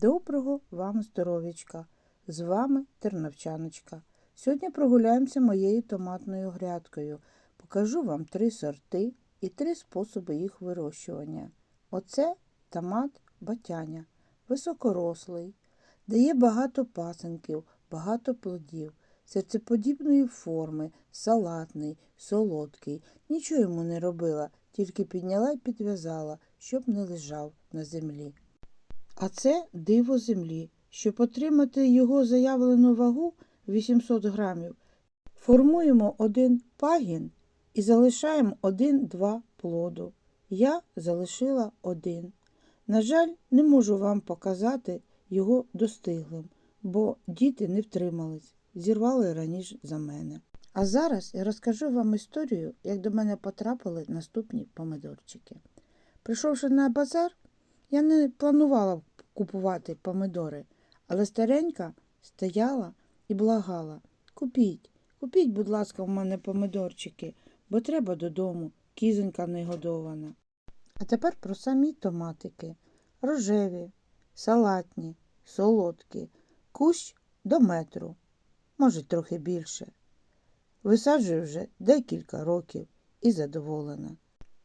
Доброго вам здоров'ячка! З вами Терновчаночка. Сьогодні прогуляємося моєю томатною грядкою. Покажу вам три сорти і три способи їх вирощування. Оце томат батяня, високорослий, дає багато пасенків, багато плодів, серцеподібної форми, салатний, солодкий. Нічого йому не робила, тільки підняла і підв'язала, щоб не лежав на землі. А це диво землі. Щоб отримати його заявлену вагу 800 грамів, формуємо один пагін і залишаємо один-два плоду. Я залишила один. На жаль, не можу вам показати його достиглим, бо діти не втримались, зірвали раніше за мене. А зараз я розкажу вам історію, як до мене потрапили наступні помидорчики. Прийшовши на базар, я не планувала купувати помидори, але старенька стояла і благала. Купіть, купіть, будь ласка, в мене помидорчики, бо треба додому, кізонька негодована. А тепер про самі томатики. Рожеві, салатні, солодкі, кущ до метру, може трохи більше. Висаджую вже декілька років і задоволена.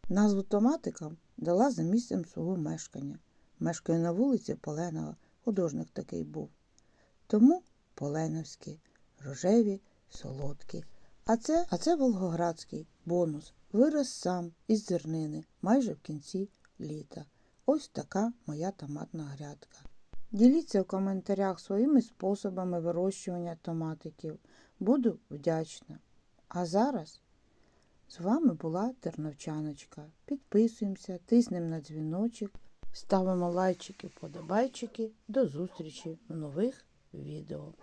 Назву томатикам дала за місцем свого мешкання. Мешкаю на вулиці Поленова, художник такий був. Тому Поленовські, рожеві, солодкі. А це, а це Волгоградський бонус. Вирос сам із зернини майже в кінці літа. Ось така моя томатна грядка. Діліться в коментарях своїми способами вирощування томатиків. Буду вдячна. А зараз з вами була Терновчаночка. Підписуємося, тиснемо на дзвіночок, ставимо лайчики, подобайчики. До зустрічі в нових відео.